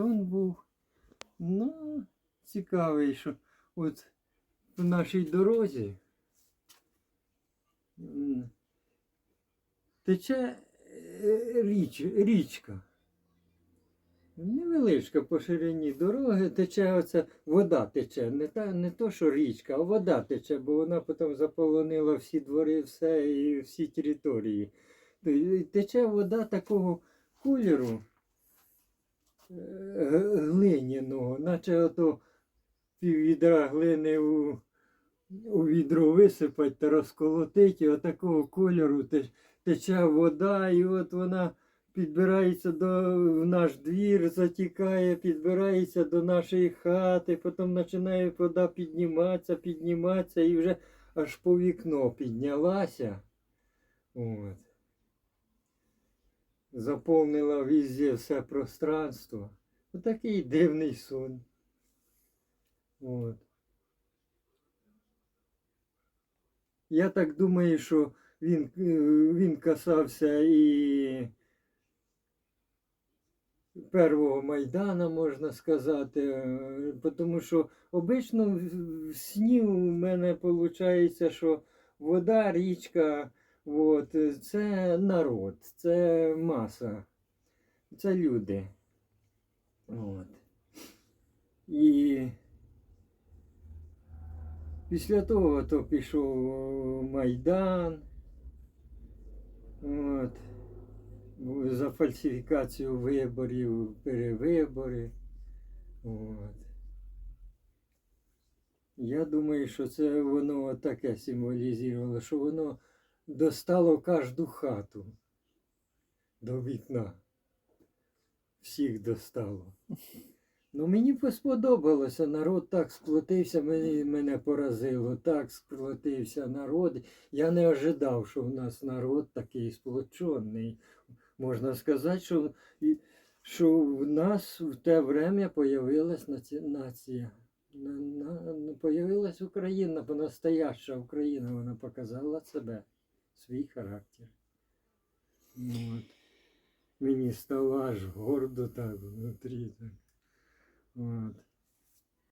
сон був. Ну, цікавий, що от в нашій дорозі тече е, річ, річка. Невеличка по ширині дороги тече оця вода тече. Не, та, не то, що річка, а вода тече, бо вона потім заполонила всі двори, все і всі території. Тече вода такого кольору глиняного, наче ото пів відра глини у, у відро висипать та розколотить, і отакого кольору те- тече вода, і от вона підбирається до в наш двір, затікає, підбирається до нашої хати, потім починає вода підніматися, підніматися і вже аж по вікно піднялася. От. Заповнила везде все пространство. Отакий дивний сон. От. Я так думаю, що він, е, він касався і первого Майдана, можна сказати, е, тому що обично в сні у мене виходить, що вода, річка, от, е, це народ, це маса, це люди. От. І після того то пішов Майдан. От за фальсифікацію виборів, перевибори. От. Я думаю, що це воно таке символізувало, що воно достало кожну хату до вікна. Всіх достало. Ну, мені сподобалося, народ так сплотився, мені, мене поразило, так сплотився народ. Я не ожидав, що в нас народ такий сплочений. Можна сказати, що, що в нас в те время появилась нація. На, на, на- появилась Україна, настояща Україна, вона показала себе, свій характер. От. Мені стало аж гордо так внутрі. Так. От.